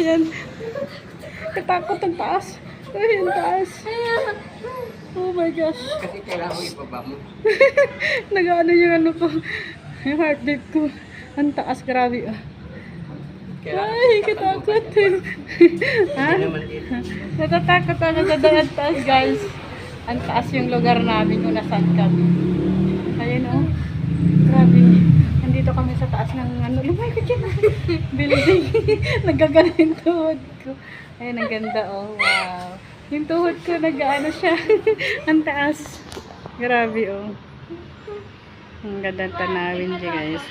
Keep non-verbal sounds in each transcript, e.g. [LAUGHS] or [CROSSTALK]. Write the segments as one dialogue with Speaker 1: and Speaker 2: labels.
Speaker 1: Ayan. Katakot ang taas. Ayan, taas. Oh my gosh.
Speaker 2: Kasi kailangan mo ibaba mo. [LAUGHS]
Speaker 1: Nag-ano yung ano ko. Yung heartbeat ko. Ang taas, grabe ah.
Speaker 2: Kailangan
Speaker 1: Ay, katakot. [LAUGHS] ha? Natatakot ako sa daan taas, guys. Ang taas yung lugar namin kung nasaan kami. Ayun oh. Grabe. Nandito kami sa taas ng ano. Lumay ko dyan. [LAUGHS] Building. [LAUGHS] Nagagana yung tuhod ko. Ayun, ang ganda oh. Wow. Yung tuhod ko, nag-ano siya. [LAUGHS] ang taas. Grabe oh. Ang ganda tanawin dyan, guys.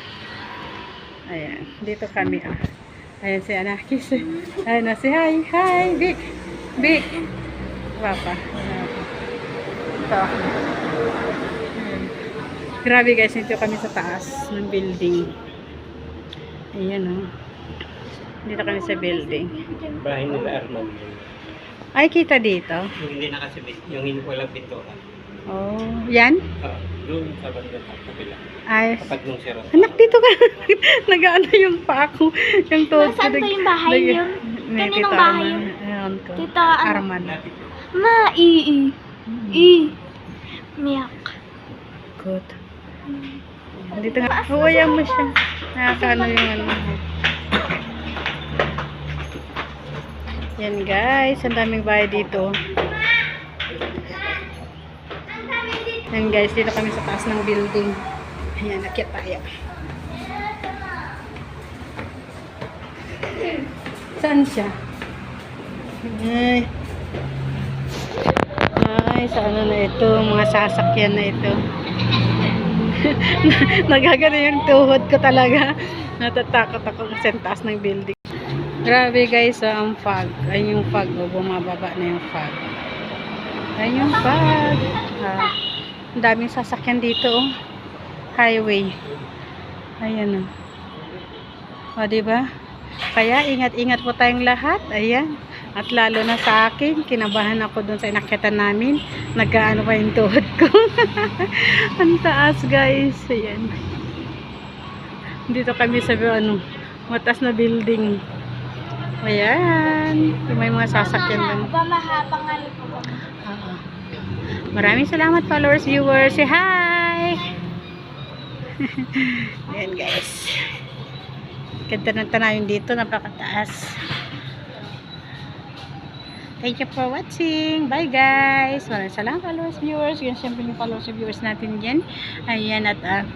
Speaker 1: Ayan. Dito kami ah. Ayan si Anakis. Ayan na si Hi. Hi, Vic. Vic. Papa. Ito. Grabe guys, dito kami sa taas ng building. Ayan oh. Dito kami sa building.
Speaker 2: Bahay nila Arman yun.
Speaker 1: Ay, kita dito.
Speaker 2: Yung hindi nakasabit, yung hindi walang pintuan.
Speaker 1: Oh, yan?
Speaker 2: Ah, doon sa banda sa kapila.
Speaker 1: Ay,
Speaker 2: Kapag nung sira.
Speaker 1: anak dito ka. [LAUGHS] Nag-ano yung pa ako. Yung tuhod ko.
Speaker 3: Nasaan ba
Speaker 1: nag-
Speaker 3: yung bahay yun? Kaninong
Speaker 1: Tito
Speaker 3: bahay
Speaker 1: Arman.
Speaker 3: yun?
Speaker 1: Ayan ko.
Speaker 3: Tita, ano?
Speaker 1: Arman.
Speaker 3: Ma, i, i, i. Miyak.
Speaker 1: Good. Dito nga. Huwayan mo siya. Nakakaano yung ano. Yan guys. Ang daming bahay dito. Yan guys. Dito kami sa taas ng building. Ayan. Nakit tayo. Saan siya? Ay. Ay, sa ano na ito, mga sasakyan na ito. [LAUGHS] Nagagano yung tuhod ko talaga. Natatakot ako kasi taas ng building. Grabe guys, ah, ang fog. Ayun yung fog, oh, bumababa na yung fog. Ayun yung fog. Ah, ang daming sasakyan dito, oh. Highway. Ayan, oh. O, diba? Kaya, ingat-ingat po tayong lahat. Ayan. At lalo na sa akin, kinabahan ako dun sa inakyatan namin. Nagkaano pa yung tuhod ko. [LAUGHS] Ang taas guys. Ayan. Dito kami sa ano, matas na building. Ayan. May mga sasakyan lang.
Speaker 3: Pamahabang ano po.
Speaker 1: Maraming salamat followers, viewers. Say hi! [LAUGHS] Ayan guys. Ganda ng tanawin dito. Napakataas. Thank you for watching. Bye guys. Maraming salamat followers, viewers. Yan siyempre yung followers, viewers natin dyan. Ayan at ah,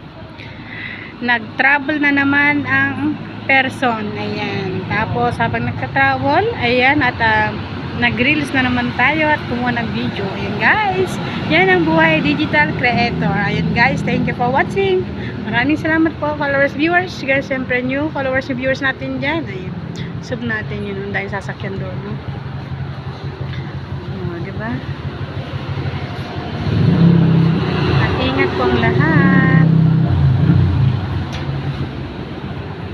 Speaker 1: nag-travel na naman ang person. Ayan. Tapos habang nagka-travel, ayan at ah, nag-reels na naman tayo at kumuha ng video. Ayan guys. Yan ang buhay digital creator. Ayan guys. Thank you for watching. Maraming salamat po followers, viewers. Guys, siyempre new followers, viewers natin dyan. Ayan. Sub natin yun. Dahil sasakyan doon. No? Oh, di ba? At ingat po ang lahat.